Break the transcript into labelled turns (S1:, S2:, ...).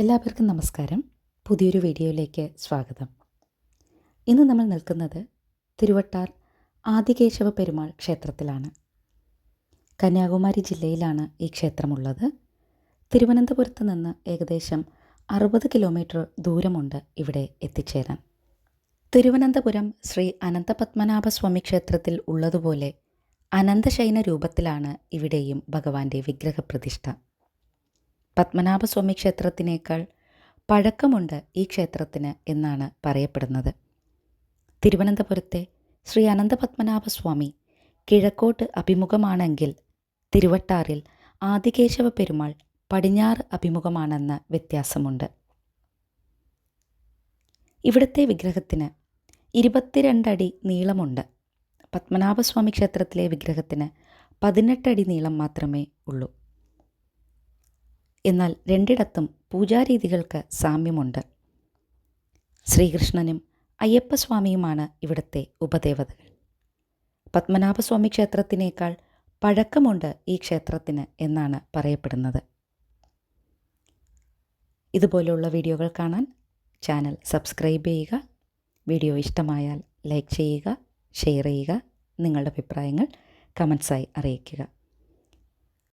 S1: എല്ലാവർക്കും നമസ്കാരം. പുതിയൊരു വീഡിയോയിലേക്ക് സ്വാഗതം. ഇന്ന് നമ്മൾ നിൽക്കുന്നത് തിരുവട്ടാർ ആദികേശവ പെരുമാൾ ക്ഷേത്രത്തിലാണ്. കന്യാകുമാരി ജില്ലയിലാണ് ഈ ക്ഷേത്രമുള്ളത്. തിരുവനന്തപുരത്ത് നിന്ന് ഏകദേശം അറുപത് കിലോമീറ്റർ ദൂരമുണ്ട് ഇവിടെ എത്തിച്ചേരാൻ. തിരുവനന്തപുരം ശ്രീ അനന്തപത്മനാഭസ്വാമി ക്ഷേത്രത്തിൽ ഉള്ളതുപോലെ അനന്തശയന രൂപത്തിലാണ് ഇവിടെയും ഭഗവാന്റെ വിഗ്രഹപ്രതിഷ്ഠ. പത്മനാഭസ്വാമി ക്ഷേത്രത്തിനേക്കാൾ പഴക്കമുണ്ട് ഈ ക്ഷേത്രത്തിന് എന്നാണ് പറയപ്പെടുന്നത്. തിരുവനന്തപുരത്തെ ശ്രീ അനന്തപത്മനാഭസ്വാമി കിഴക്കോട്ട് അഭിമുഖമാണെങ്കിൽ തിരുവട്ടാറിൽ ആദികേശവ പെരുമാൾ പടിഞ്ഞാറ് അഭിമുഖമാണെന്ന വ്യത്യാസമുണ്ട്. ഇവിടുത്തെ വിഗ്രഹത്തിന് ഇരുപത്തിരണ്ടടി നീളമുണ്ട്. പത്മനാഭസ്വാമി ക്ഷേത്രത്തിലെ വിഗ്രഹത്തിന് പതിനെട്ടടി നീളം മാത്രമേ ഉള്ളൂ. എന്നാൽ രണ്ടിടത്തും പൂജാരീതികൾക്ക് സാമ്യമുണ്ട്. ശ്രീകൃഷ്ണനും അയ്യപ്പസ്വാമിയുമാണ് ഇവിടുത്തെ ഉപദേവതകൾ. പത്മനാഭസ്വാമി ക്ഷേത്രത്തിനേക്കാൾ പഴക്കമുണ്ട് ഈ ക്ഷേത്രത്തിന് എന്നാണ് പറയപ്പെടുന്നത്. ഇതുപോലെയുള്ള വീഡിയോകൾ കാണാൻ ചാനൽ സബ്സ്ക്രൈബ് ചെയ്യുക. വീഡിയോ ഇഷ്ടമായാൽ ലൈക്ക് ചെയ്യുക ഷെയർ ചെയ്യുക നിങ്ങളുടെ അഭിപ്രായങ്ങൾ കമൻസായി അറിയിക്കുക.